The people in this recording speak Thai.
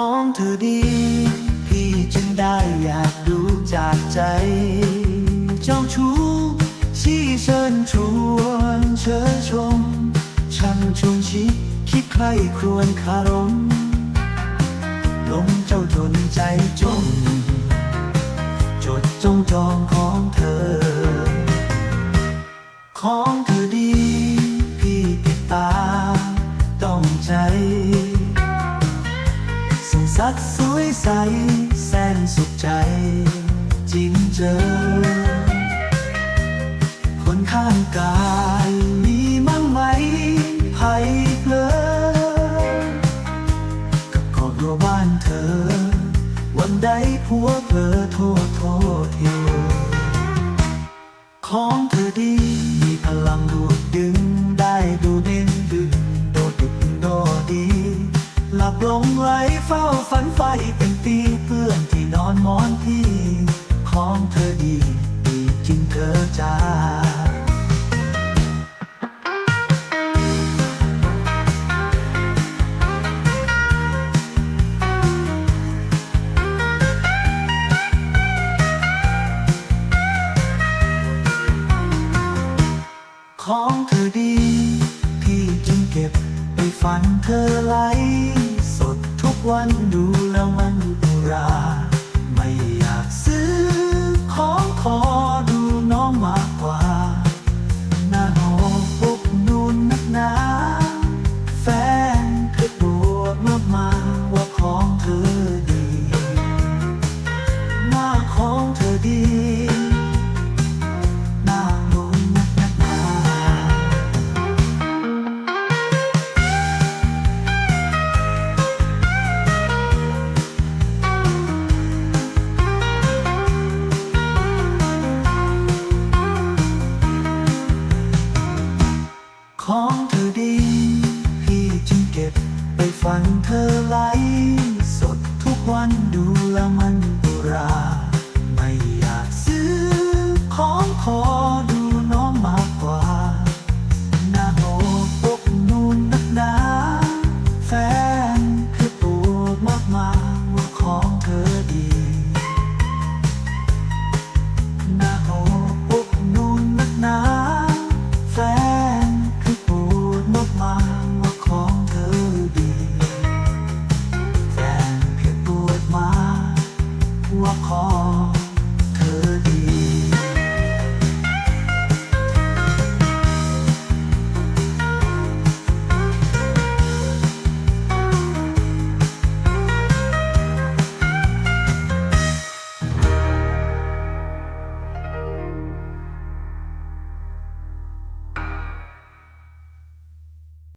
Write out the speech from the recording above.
ของเธอดี พี่จึงได้อยากรู้จากใจเจ้าชู้ชี้เชิญชวนเชิญชมช่างชวนชิดคิดใครครวญคารมลงเจ้าจนใจจม จดจงจอง วยใส แสนสุขใจจริงเจอ คนข้างกาย ไฟเป็นปีเพื่อนที่นอนหมอนพี่ของเธอดีดีจริงเธอจ้าของเธอดี พี่จึงเก็บไปฝันเธอไหล วันดูแล้วมันอุรา ไปฝันเธอไหลสดทุกวันดูละมันบุรา วดมาว่าของ